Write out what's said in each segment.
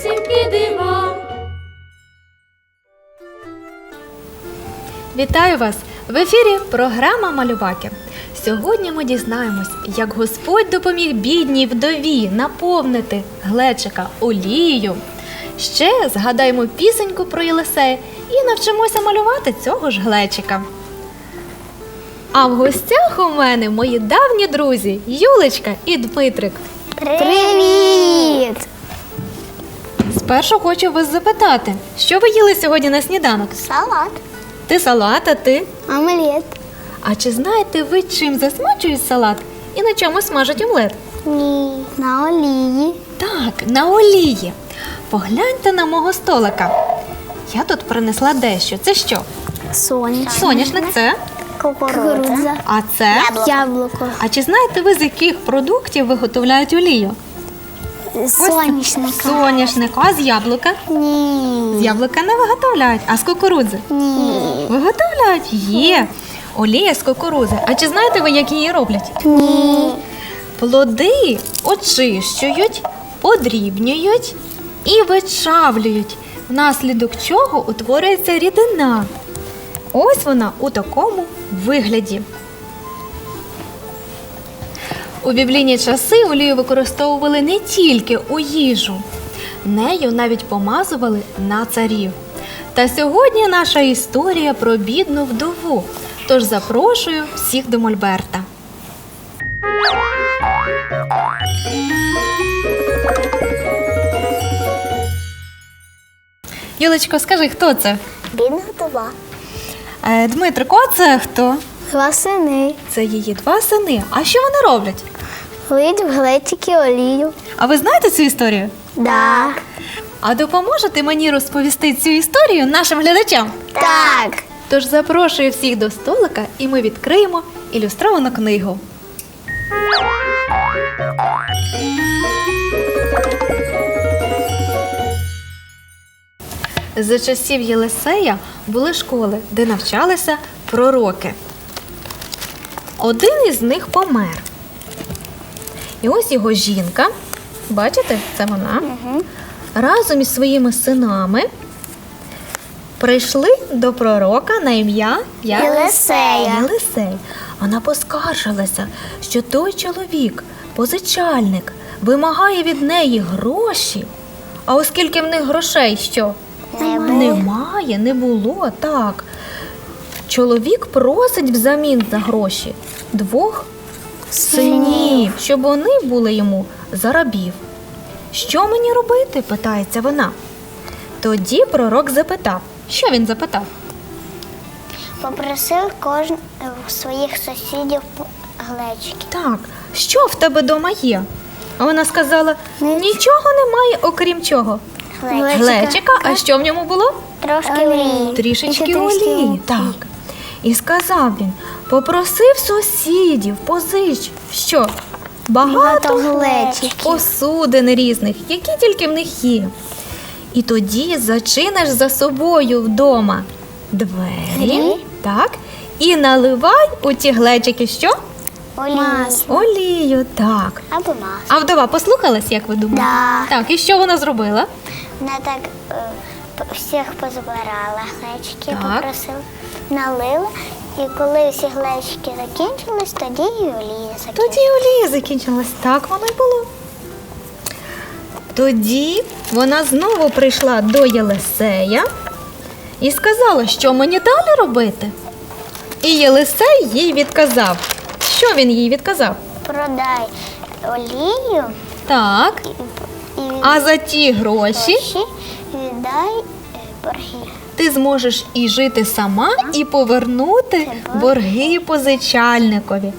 Страшнісінькі дива. Вітаю вас! В ефірі програма Малюваки. Сьогодні ми дізнаємось, як Господь допоміг бідній вдові наповнити глечика олією. Ще згадаємо пісеньку про Єлисея і навчимося малювати цього ж глечика. А в гостях у мене мої давні друзі Юлечка і Дмитрик. Привіт! Спершу хочу вас запитати, що ви їли сьогодні на сніданок? Салат. Ти салат, а ти? Омлет. А чи знаєте ви, чим засмачують салат і на чому смажать омлет? Ні. На олії. Так, на олії. Погляньте на мого столика. Я тут принесла дещо. Це що? Соняшник. Соняшник це, Кукурудза. а це. Яблуко. А чи знаєте ви, з яких продуктів виготовляють олію? Соняшника. Соняшник, а з яблука? З яблука не виготовляють, а з кукурудзи? Ні. Виготовляють. Є. Олія з кукурудзи. А чи знаєте ви, як її роблять? Ні. Плоди очищують, подрібнюють і вичавлюють, внаслідок чого утворюється рідина. Ось вона у такому вигляді. У біблійні часи олію використовували не тільки у їжу, нею навіть помазували на царів. Та сьогодні наша історія про бідну вдову. Тож запрошую всіх до Мольберта. Юлечко, скажи, хто це? Бідна вдова. Е, Дмитрико, це хто? Гласини. Це її два сини. А що вони роблять? Лить в глечики олію. А ви знаєте цю історію? Да. А допоможете мені розповісти цю історію нашим глядачам? Так. Тож запрошую всіх до столика, і ми відкриємо ілюстровану книгу. За часів Єлисея були школи, де навчалися пророки. Один із них помер. І ось його жінка, бачите, це вона, разом із своїми синами прийшли до пророка на ім'я? Єлисея. Єлисей. Вона поскаржилася, що той чоловік, позичальник, вимагає від неї гроші. А оскільки в них грошей що? Немає, не було, так. Чоловік просить взамін за гроші двох синів, щоб вони були йому за рабів. Що мені робити? питається вона. Тоді пророк запитав. Що він запитав? Попросив кожен е, своїх сусідів глечики. Так, що в тебе вдома є? А вона сказала: нічого немає, окрім чого. Глечика, а що в ньому було? Трошки олії. Трішечки олії. Так. І сказав він: попросив сусідів, позич. Що? Багато глечиків. посудин різних, які тільки в них є. І тоді зачиниш за собою вдома двері, так, і наливай у ті глечики що? Олії. Олію, так. Або масло. А вдова послухалась, як ви думаєте? Да. Так, і що вона зробила? Вона так е, всіх позбирала глечики, Так. попросила, налила. І коли всі глечики закінчились, тоді і олія закінчилась. Тоді олія закінчилась. Так воно й було. Тоді вона знову прийшла до Єлисея і сказала, що мені далі робити. І Єлисей їй відказав. Що він їй відказав? Продай олію Так. і, і А за ті гроші гроші віддай е, борги. ти зможеш і жити сама, і повернути борги позичальникові.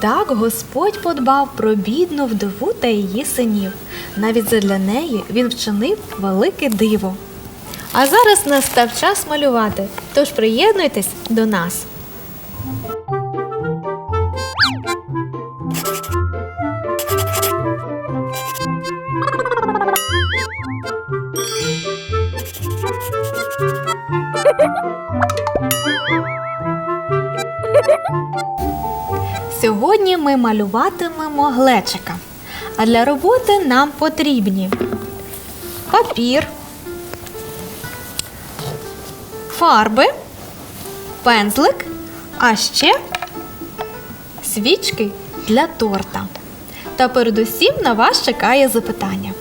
Так Господь подбав про бідну вдову та її синів. Навіть задля неї він вчинив велике диво. А зараз настав час малювати, тож приєднуйтесь до нас. Сьогодні ми малюватимемо глечика. А для роботи нам потрібні папір, фарби, пензлик, а ще свічки для торта. Та передусім на вас чекає запитання.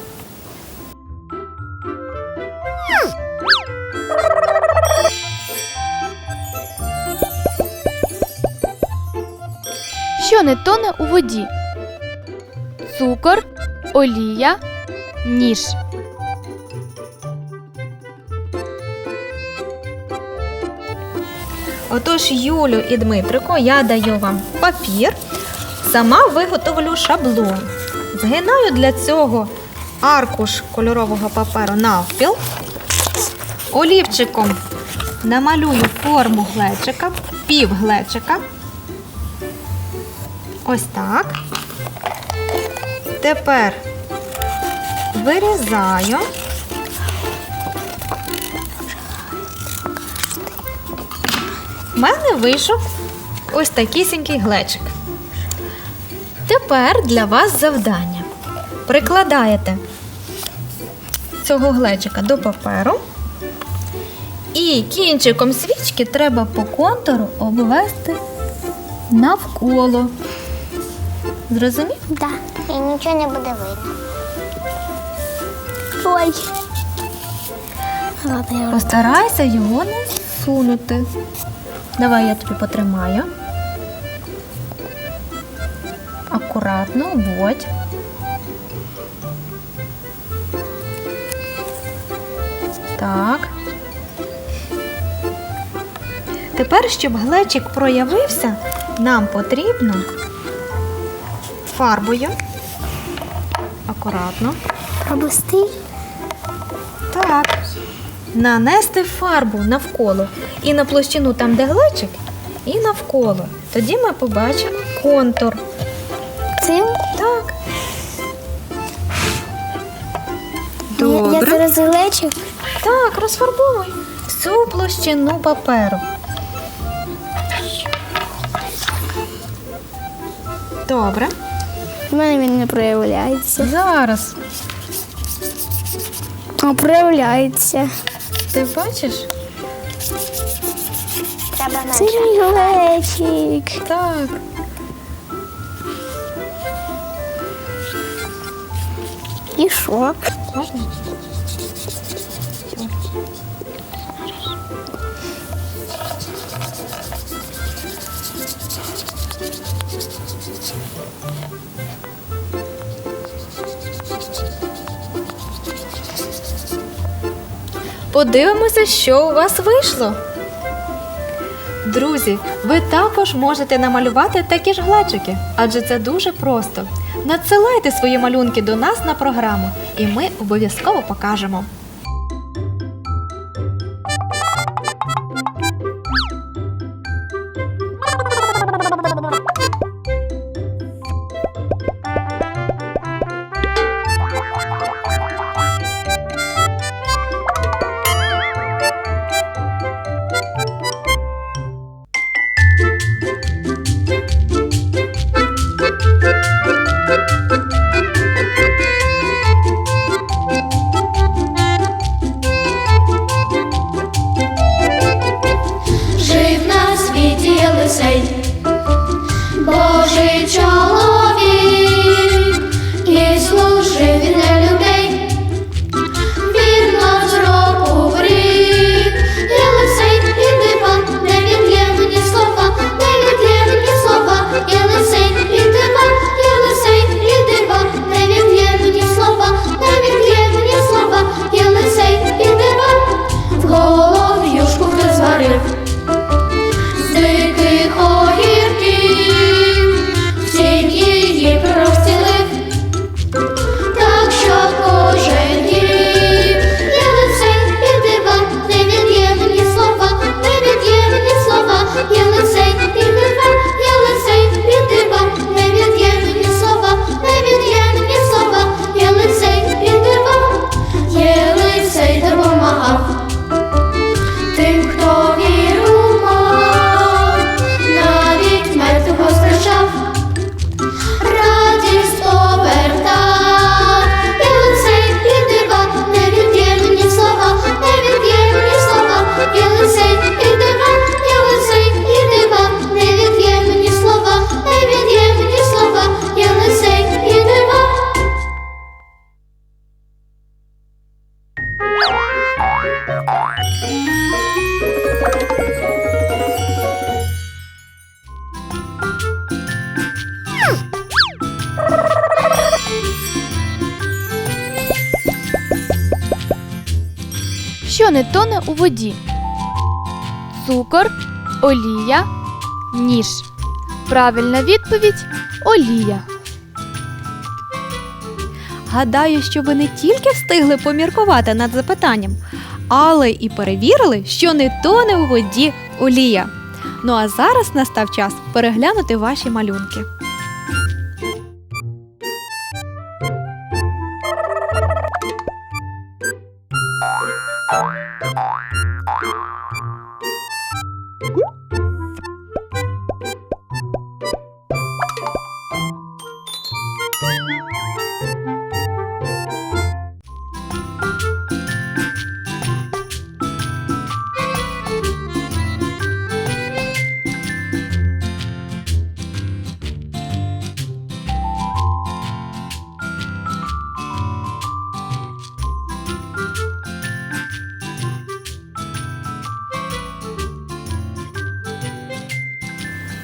Не тоне у воді? Цукор, олія, ніж. Отож, Юлю і Дмитрику, я даю вам папір, сама виготовлю шаблон. Згинаю для цього аркуш кольорового паперу навпіл. Олівчиком намалюю форму глечика, пів глечика. Ось так. Тепер вирізаю. У мене вийшов ось такісінький глечик. Тепер для вас завдання. Прикладаєте цього глечика до паперу. І кінчиком свічки треба по контуру обвести навколо. Зрозумів? Да. І нічого не буде видно. Ой. Ладно, Постарайся його не сунути. Давай я тобі потримаю. Акуратно, обводь. Так. Тепер, щоб глечик проявився, нам потрібно фарбою. Акуратно. пропусти. Так. Нанести фарбу навколо. І на площину там, де глечик, і навколо. Тоді ми побачимо контур. Цим Так. я, я зараз глечик. Так, розфарбуй всю площину паперу. Добре. У мене він не проявляється. Зараз. А проявляється. Ти бачиш? Треба Це мій глечик. Так. І що? Можна? Подивимося, що у вас вийшло. Друзі, ви також можете намалювати такі ж глечики, адже це дуже просто. Надсилайте свої малюнки до нас на програму, і ми обов'язково покажемо. Не тоне у воді? Цукор, олія, ніж. Правильна відповідь олія. Гадаю, що ви не тільки встигли поміркувати над запитанням, але і перевірили, що не тоне у воді олія. Ну а зараз настав час переглянути ваші малюнки. Bye.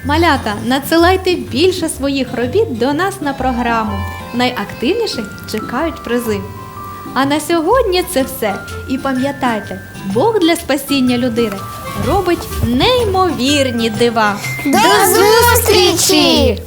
Малята, надсилайте більше своїх робіт до нас на програму. Найактивніше чекають призи. А на сьогодні це все. І пам'ятайте, Бог для спасіння людини робить неймовірні дива. До зустрічі!